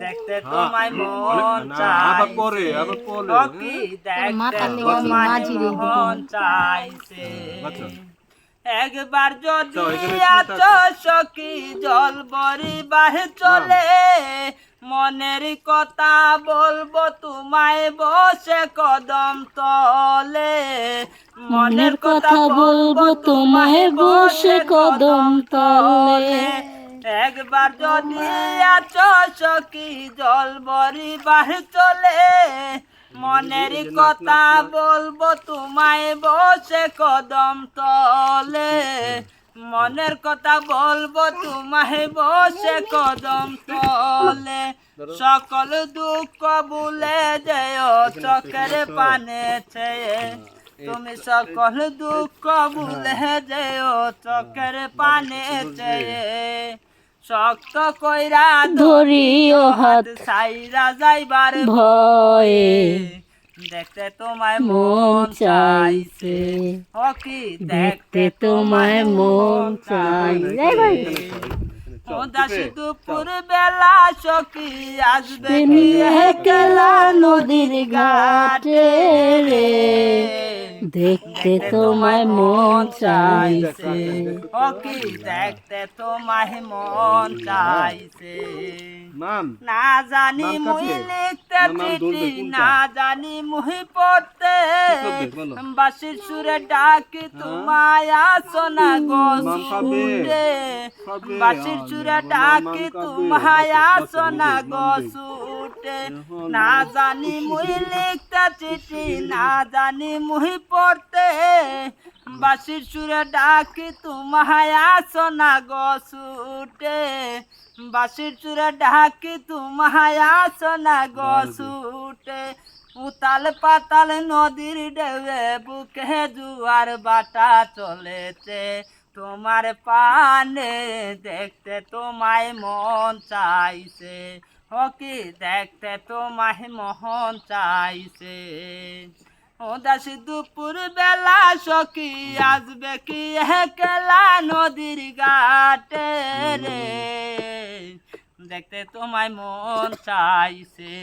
দেখতে তোমায় মন না, চাই আবার পরে, আবার পরে, কি দেখতে তোমায়। মন চাইছে। আচ্ছা। একবার যদি যাও, আছো সখী জল বরি বাহে চলে। মনের কথা বলব তোমায় বসে কদম তলে। মনের কথা বলব তোমায় বসে কদম তলে। একবার যদি আছো সখী জল বরি বাহে চলে। মনের কথা বলব, তোমায় বসে কদম তলে। মনের কথা বলব, তোমায় বসে কদম তলে। সকল দুঃখ ভুলে যেও চোখের পানে ছেয়ে। তুমি সকল দুঃখ ভুলে যেও চোখের পানে চেয়ে শক্ত কইরা ধরিও হাত সাইরা যাইবার ভয়ে দেখতে তোমায় মন চাইছে। ও কি দেখতে তোমায় মন চাই ও দাসী দুপুর বেলা সখী আসবে নিয়ে নদীর ঘাটে রে। দেখতে তোমায় মন চাইছে। ও কি? দেখতে তোমায় মন চাইছে। না জানি মুই? লিখতে চিঠি না জানি মুই পড়তে? বাসির সুরে ডাকি তোমায় আসো না গো? সুরে। বাসির সুরে ডাকি তোমায় আসো না গো নাম এখন না জানি মুই লিখতে চিঠি না জানি মুই পড়তে। বাসির সুরে ডাকি তোমায় আসো না গো সুটে বাসির সুরে ডাকি তোমায় আসো না গো উতাল পাতাল নদীর ঢেউয়ে বুকে জুয়ার বাটা চলেছে। তোমার পানে দেখতে তোমায় মন চাইছে। ও কি দেখতে তোমায় মন চাইছে। ও দাসী দুপুর বেলা সখী আসবে কি একলা নদীর ঘাটে রে? দেখতে তোমায় মন চাইছে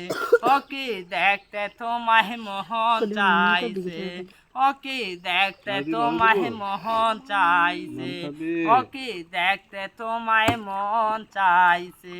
ও কি দেখতে তোমায় মন চাইছে। ও কি দেখতে তোমায় মন চাইছে ও কি দেখতে তোমায় মন চাইছে।